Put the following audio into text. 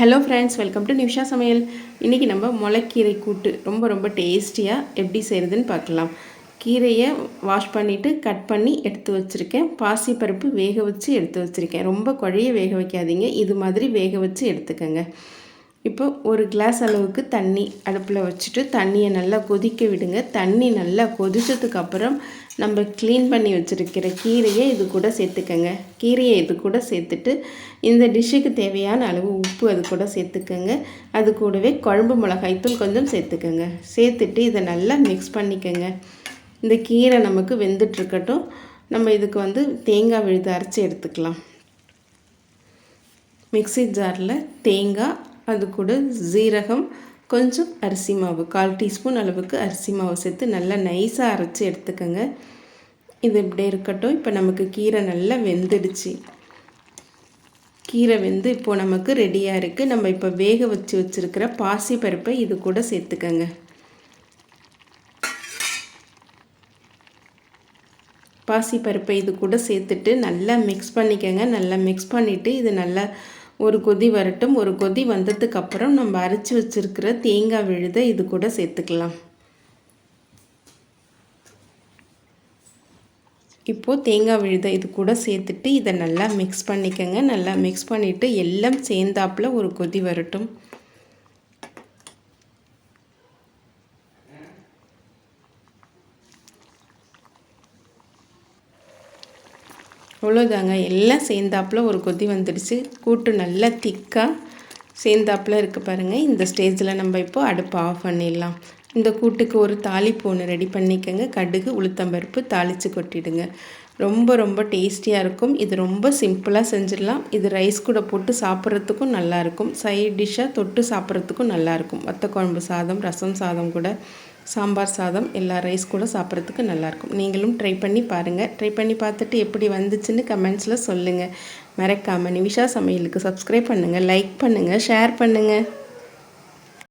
Hello friends welcome to Nisha சமையல் இன்றைக்கி நம்ம முளைக்கீரை கூட்டு. ரொம்ப ரொம்ப டேஸ்டியாக எப்படி செய்கிறதுன்னு பார்க்கலாம். கீரையை வாஷ் பண்ணிவிட்டு கட் பண்ணி எடுத்து வச்சுருக்கேன். பாசிப்பருப்பு வேக வச்சு எடுத்து வச்சுருக்கேன். ரொம்ப குழைய வேக வைக்காதீங்க. இது மாதிரி வேக வச்சு எடுத்துக்கோங்க. இப்போ ஒரு கிளாஸ் அளவுக்கு தண்ணி அடுப்பில் வச்சுட்டு தண்ணியை நல்லா கொதிக்க விடுங்க. தண்ணி நல்லா கொதித்ததுக்கப்புறம் நம்ம க்ளீன் பண்ணி வச்சுருக்கிற கீரையை இது கூட சேர்த்துக்கங்க. கீரையை இது கூட சேர்த்துட்டு இந்த டிஷ்ஷுக்கு தேவையான அளவு உப்பு அது கூட சேர்த்துக்கங்க. அது கூடவே குழம்பு மிளகாய்த்தூள் கொஞ்சம் சேர்த்துக்கங்க. சேர்த்துட்டு இதை நல்லா மிக்ஸ் பண்ணிக்கோங்க. இந்த கீரை நமக்கு வெந்துட்டுருக்கட்டும். நம்ம இதுக்கு வந்து தேங்காய் விழுது அரைச்சி எடுத்துக்கலாம். மிக்ஸி ஜாரில் தேங்காய் அது கூட ஜீரகம் கொஞ்சம் அரிசி மாவு கால் டீஸ்பூன் அளவுக்கு அரிசி மாவு சேர்த்து நல்லா நைஸாக அரைச்சி எடுத்துக்கோங்க. இது இப்படி இருக்கட்டும். இப்போ நமக்கு கீரை நல்லா வெந்துடுச்சு. கீரை வெந்து இப்போது நமக்கு ரெடியாக இருக்குது நம்ம இப்போ வேக வச்சு வச்சுருக்கிற பாசி பருப்பை இது கூட சேர்த்துக்கோங்க. பாசி பருப்பை இது கூட சேர்த்துட்டு நல்லா மிக்ஸ் பண்ணிக்கோங்க. நல்லா மிக்ஸ் பண்ணிவிட்டு இது நல்லா ஒரு கொதி வரட்டும். ஒரு கொதி வந்ததுக்கப்புறம் நம்ம அரைச்சி வச்சுருக்கிற தேங்காய் விழுதை இது கூட சேர்த்துக்கலாம். இப்போது தேங்காய் விழுதை இது கூட சேர்த்துட்டு இதை நல்லா மிக்ஸ் பண்ணிக்கோங்க. நல்லா மிக்ஸ் பண்ணிவிட்டு எல்லாம் சேர்ந்தாப்பில் ஒரு கொதி வரட்டும். அவ்வளோதாங்க. எல்லாம் சேர்ந்தாப்பில் ஒரு கொதி வந்துடுச்சு. கூட்டு நல்லா திக்காக சேர்ந்தாப்பில் இருக்குது பாருங்கள் இந்த ஸ்டேஜில் நம்ம இப்போது அடுப்பு ஆஃப் பண்ணிடலாம். இந்த கூட்டுக்கு ஒரு தாளிப்பு ஒன்று ரெடி பண்ணிக்கோங்க. கடுகு உளுத்தம்பருப்பு தாளித்து கொட்டிடுங்க. ரொம்ப ரொம்ப டேஸ்டியாக இருக்கும். இது ரொம்ப சிம்பிளாக செஞ்சிடலாம். இது ரைஸ் கூட போட்டு சாப்பிட்றதுக்கும் நல்லாயிருக்கும் சைட் டிஷ்ஷாக தொட்டு சாப்பிட்றதுக்கும் நல்லாயிருக்கும் வத்த குழம்பு சாதம் ரசம் சாதம் கூட சாம்பார் சாதம் எல்லா ரைஸ் கூட சாப்பிட்றதுக்கு நல்லாயிருக்கும் நீங்களும் ட்ரை பண்ணி பாருங்கள் ட்ரை பண்ணி பார்த்துட்டு எப்படி வந்துச்சுன்னு கமெண்ட்ஸில் சொல்லுங்கள் மறக்காமல் நிமிஷா சமையலுக்கு சப்ஸ்கிரைப் பண்ணுங்கள் லைக் பண்ணுங்கள் ஷேர் பண்ணுங்கள்